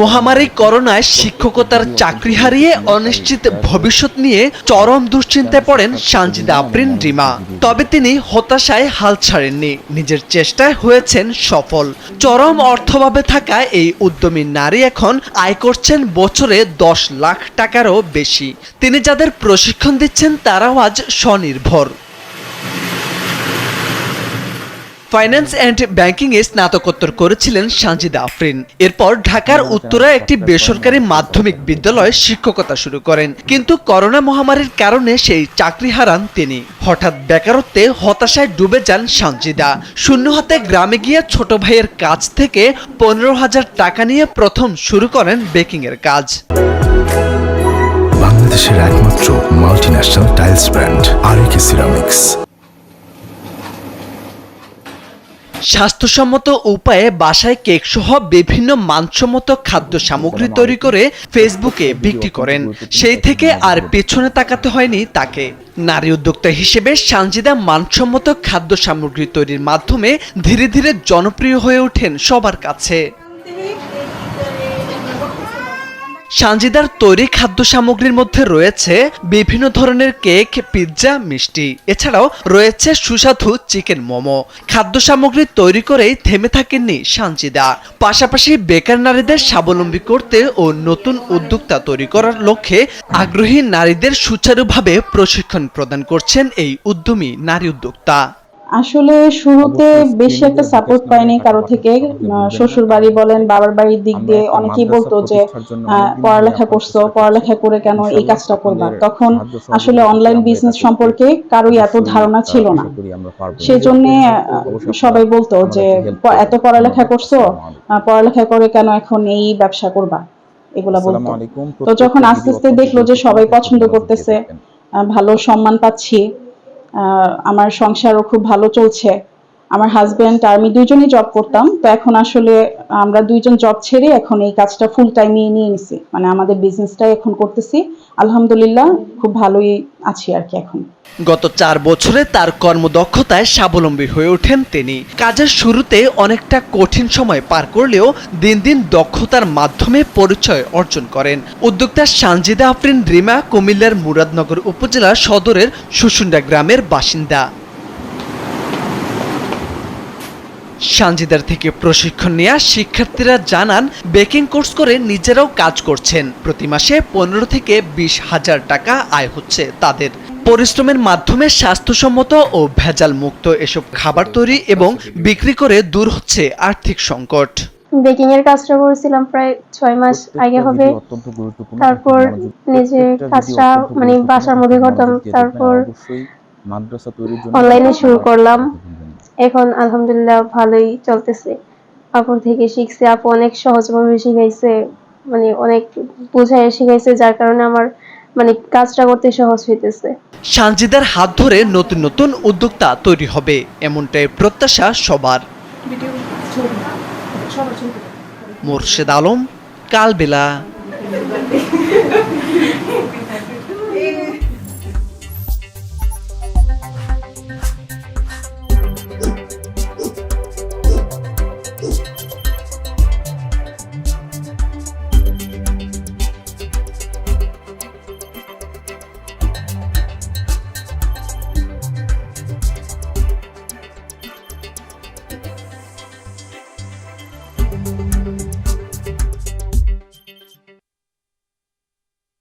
মহামারী করোনায় শিক্ষকতার চাকরি হারিয়ে অনিশ্চিত ভবিষ্যৎ নিয়ে চরম দুশ্চিন্তায় পড়েন সানজিদা আফরিন রিমা। তবে তিনি হতাশায় হাল ছাড়েননি। নিজের চেষ্টায় হয়েছেন সফল। চরম অর্থভাবে থাকা এই উদ্যমী নারী এখন আয় করছেন বছরে দশ লাখ টাকারও বেশি। তিনি যাদের প্রশিক্ষণ দিচ্ছেন, তারাও আজ স্বনির্ভর। ফাইন্যান্স অ্যান্ড ব্যাংকিং এ স্নাতকোত্তর করেছিলেন সানজিদা আফরিন। এরপর ঢাকার উত্তরায় একটি বেসরকারি মাধ্যমিক বিদ্যালয়ে শিক্ষকতা শুরু করেন। কিন্তু করোনা মহামারীর কারণে সেই চাকরি হারান তিনি। হঠাৎ বেকারত্বে হতাশায় ডুবে যান সানজিদা। শূন্য হাতে গ্রামে গিয়ে ছোট ভাইয়ের কাছ থেকে পনেরো হাজার টাকা নিয়ে প্রথম শুরু করেন বেকিং এর কাজ। বাংলাদেশের একমাত্র multinational tiles brand RAK ceramics স্বাস্থ্যসম্মত উপায়ে বাসায় কেক সহ বিভিন্ন মানসম্মত খাদ্য সামগ্রী তৈরি করে ফেসবুকে বিক্রি করেন। সেই থেকে আর পেছনে তাকাতে হয়নি তাকে। নারী উদ্যোক্তা হিসেবে সানজিদা মানসম্মত খাদ্য সামগ্রী তৈরির মাধ্যমে ধীরে ধীরে জনপ্রিয় হয়ে ওঠেন সবার কাছে। সানজিদার তৈরি খাদ্য সামগ্রীর মধ্যে রয়েছে বিভিন্ন ধরনের কেক, পিৎজা, মিষ্টি। এছাড়াও রয়েছে সুস্বাদু চিকেন মোমো। খাদ্য সামগ্রী তৈরি করেই থেমে থাকেননি সানজিদা। পাশাপাশি বেকার নারীদের স্বাবলম্বী করতে ও নতুন উদ্যোক্তা তৈরি করার লক্ষ্যে আগ্রহী নারীদের সুচারুভাবে প্রশিক্ষণ প্রদান করছেন এই উদ্যমী নারী উদ্যোক্তা। আসলে শুরুতে বেশি একটা সাপোর্ট পাইনি কারও থেকে। শ্বশুর বাড়ি বলেন বাবার বাড়ির দিক দিয়ে অনেকেই বলতো যে পড়ালেখা করছ পড়ালেখা করে কেন এই কাজটা করবা? তখন আসলে অনলাইন বিজনেস সম্পর্কে কারোই এত ধারণা ছিল না। সেই জন্য সবাই বলতো যে এত পড়ালেখা করছ পড়ালেখা করে কেন এখন এই ব্যবসা করবা? এগুলা বলতো। তো যখন আস্তে আস্তে দেখল যে সবাই পছন্দ করতেছে ভালো সম্মান পাচ্ছি আমার সংসারও খুব ভালো চলছে। আমার হাজবেন্ড আর আমি দুইজনই জব করতাম। তো এখন আসলে আমরা দুইজন জব ছেড়ে এখন এই কাজটা ফুল টাইমে নিয়ে নিছি। মানে আমাদের বিজনেসটাই এখন করতেছি। আলহামদুলিল্লাহ, খুব ভালোই আছি আর কি এখন। গত চার বছরে তার কর্মদক্ষতায় স্বাবলম্বী হয়ে ওঠেন তিনি। কাজের শুরুতে অনেকটা কঠিন সময় পার করলেও দিন দিন দক্ষতার মাধ্যমে পরিচয় অর্জন করেন। উদ্যোক্তা সানজিদা আফরিন রিমা কুমিল্লার মুরাদনগর উপজেলা সদরের সুসুন্ডা গ্রামের বাসিন্দা। সানজিদার থেকে প্রশিক্ষণ নেওয়া শিক্ষার্থীরা জানান বেকিং কোর্স করে নিজেরাও কাজ করছেন। প্রতি মাসে পনেরো থেকে বিশ হাজার টাকা আয় হচ্ছে তাদের। পরিশ্রমের মাধ্যমে স্বাস্থ্যসম্মত ও ভেজাল মুক্ত এসব খাবার তৈরি এবং বিক্রি করে দূর হচ্ছে আর্থিক সংকট। বেকিং এর কাজটা করেছিলাম প্রায় ছয় মাস আগে হবে। তারপর নিজের কাজটা মানে বাসার মধ্যে করতাম। তারপর মাদ্রাসা তৈরির জন্য অনলাইনে শুরু করলাম। এখন আলহামদুলিল্লাহ ভালোই চলতেছে। আপুর থেকে শিখছি আপু অনেক সহজভাবে শিখাইছে মানে অনেক বুঝায় শিখাইছে যার কারণে আমার মানে কাজটা করতে সহজ হইতেছে। সানজিদার হাত ধরে নতুন নতুন উদ্যোক্তা তৈরি হবে এমনটাই প্রত্যাশা সবার। মোর্শেদ আলম কালবেলা।